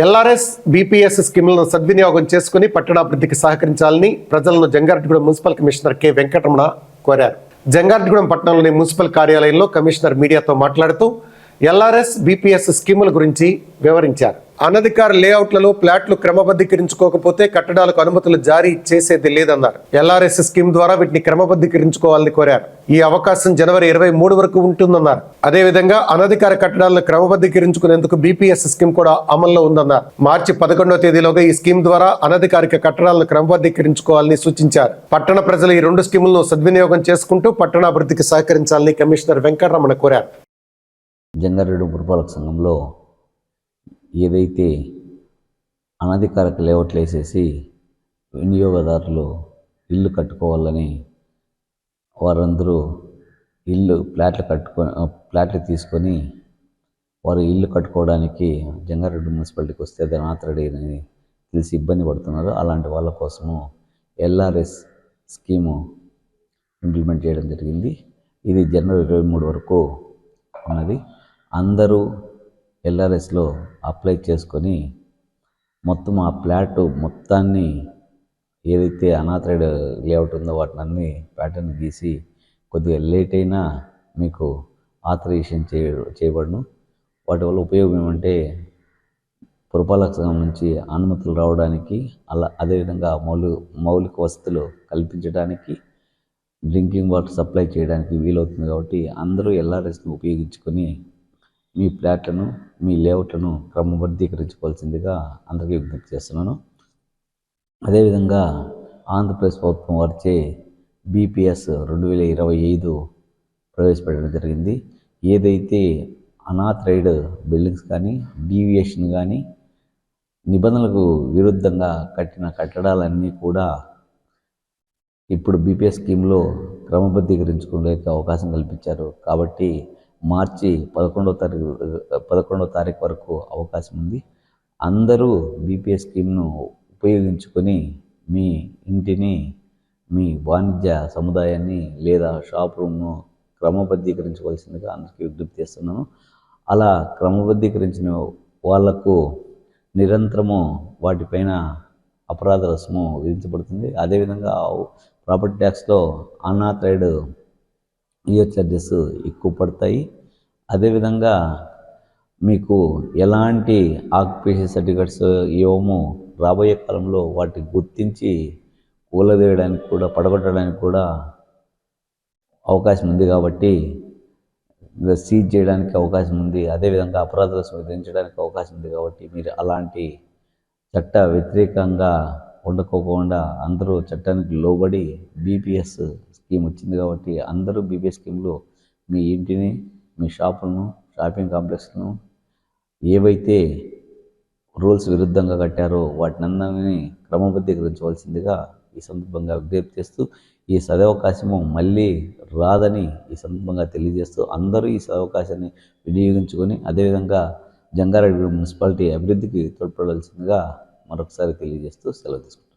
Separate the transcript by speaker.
Speaker 1: LRS BPS స్కీములను సద్వినియోగం చేసుకుని పట్టణాభివృద్ధికి సహకరించాలని ప్రజలను Jangareddygudem municipal commissioner K Venkataramana కోరారు. జంగారెడ్డిగూడెం పట్టణంలోని మున్సిపల్ కార్యాలయంలో కమిషనర్ మీడియాతో మాట్లాడుతూ ఎల్ఆర్ఎస్ బీపీఎస్ స్కీముల గురించి వివరించారు. అనధికార లేఅవుట్లలో ప్లాట్లు క్రమబద్ధీకరించుకోకపోతే కట్టడాలకు అనుమతులు జారీ చేసేది లేదన్నారు. ఎల్ఆర్ఎస్ స్కీమ్ ద్వారా వీటిని క్రమబద్ధీకరించుకోవాలని కోరారు. ఈ అవకాశం జనవరి ఇరవై మూడు వరకు ఉంటుందన్నారు. అదేవిధంగా అనధికార కట్టడాలను క్రమబద్ధీకరించుకునేందుకు బీపీఎస్ స్కీమ్ కూడా అమల్లో ఉందన్నారు. మార్చి పదకొండవ తేదీలోగా ఈ స్కీమ్ ద్వారా అనధికారిక కట్టడాలను క్రమబద్ధీకరించుకోవాలని సూచించారు. పట్టణ ప్రజలు ఈ రెండు స్కీములను సద్వినియోగం చేసుకుంటూ పట్టణాభివృద్ధికి సహకరించాలని కమిషనర్ వెంకటరమణ కోరారు.
Speaker 2: జంగారెడ్డి పురపాలక సంఘంలో ఏదైతే అనధికారిక లేఅవుట్లు వేసేసి వినియోగదారులు ఇల్లు కట్టుకోవాలని వారందరూ ఇల్లు ప్లాట్లు కట్టుకొని ప్లాట్లు తీసుకొని వారు ఇల్లు కట్టుకోవడానికి జంగారెడ్డి మున్సిపాలిటీకి వస్తే దాని అని తెలిసి ఇబ్బంది పడుతున్నారు. అలాంటి వాళ్ళ కోసము ఎల్ఆర్ఎస్ స్కీము ఇంప్లిమెంట్ చేయడం జరిగింది. ఇది జనవరి ఇరవై మూడు వరకు ఉన్నది. అందరూ ఎల్ఆర్ఎస్లో అప్లై చేసుకొని మొత్తం ఆ ఫ్లాట్ మొత్తాన్ని ఏదైతే అనాథరైడ్ లేఅవుట్ ఉందో వాటిని అన్ని ప్యాటర్న్ గీసి కొద్దిగా లేట్ అయినా మీకు ఆథరైజేషన్ చేయ చేయబడును. వాటి వల్ల ఉపయోగం ఏమంటే పురపాలక సంఘం నుంచి అనుమతులు రావడానికి అలా అదేవిధంగా మౌలి మౌలిక వసతులు కల్పించడానికి డ్రింకింగ్ వాటర్ సప్లై చేయడానికి వీలవుతుంది కాబట్టి అందరూ ఎల్ఆర్ఎస్ని ఉపయోగించుకొని మీ ఫ్లాట్లను మీ లేఅవుట్లను క్రమబద్ధీకరించుకోవాల్సిందిగా అందరికీ విజ్ఞప్తి చేస్తున్నాను. అదేవిధంగా ఆంధ్రప్రదేశ్ ప్రభుత్వం వారిచే బీపీఎస్ రెండు వేల ఇరవై ఐదు ప్రవేశపెట్టడం జరిగింది. ఏదైతే అనాథరైడ్ బిల్డింగ్స్ కానీ డీవియేషన్ కానీ నిబంధనలకు విరుద్ధంగా కట్టిన కట్టడాలన్నీ కూడా ఇప్పుడు బీపీఎస్ స్కీమ్లో క్రమబద్ధీకరించుకునే అవకాశం కల్పించారు. కాబట్టి మార్చి పదకొండవ తారీఖు పదకొండవ తారీఖు వరకు అవకాశం ఉంది. అందరూ బీపీఎస్ స్కీమ్ను ఉపయోగించుకొని మీ ఇంటిని మీ వాణిజ్య సముదాయాన్ని లేదా షాప్ రూమ్ను క్రమబద్ధీకరించవలసిందిగా అందరికీ విజ్ఞప్తి చేస్తున్నాను. అలా క్రమబద్ధీకరించిన వాళ్ళకు నిరంతరము వాటిపైన అపరాధ రసము విధించబడుతుంది. అదేవిధంగా ప్రాపర్టీ ట్యాక్స్లో అన్నా ట్రేడ్ ఇయర్ చార్జెస్ ఎక్కువ పడతాయి. అదేవిధంగా మీకు ఎలాంటి ఆక్యుపేషన్ సర్టిఫికెట్స్ ఏమో రాబోయే కాలంలో వాటిని గుర్తించి కూలదేయడానికి కూడా పడగొట్టడానికి కూడా అవకాశం ఉంది కాబట్టి సీజ్ చేయడానికి అవకాశం ఉంది. అదేవిధంగా అపరాధాలు విధించడానికి అవకాశం ఉంది కాబట్టి మీరు అలాంటి చట్ట వ్యతిరేకంగా ఉండకోకుండా అందరూ చట్టానికి లోబడి బీపీఎస్ స్కీమ్ వచ్చింది కాబట్టి అందరూ బీపీఎస్ స్కీమ్లో మీ ఇంటిని మీ షాపులను షాపింగ్ కాంప్లెక్స్ను ఏవైతే రూల్స్ విరుద్ధంగా కట్టారో వాటిని అందరినీ క్రమబద్ధీకరించవలసిందిగా ఈ సందర్భంగా విజ్ఞప్తి చేస్తూ ఈ సదవకాశము మళ్ళీ రాదని ఈ సందర్భంగా తెలియజేస్తూ అందరూ ఈ సదవకాశాన్ని వినియోగించుకొని అదేవిధంగా జంగారెడ్డి మున్సిపాలిటీ అభివృద్ధికి తోడ్పడవలసిందిగా మరొకసారి తెలియజేస్తూ సెలవు తీసుకుంటాం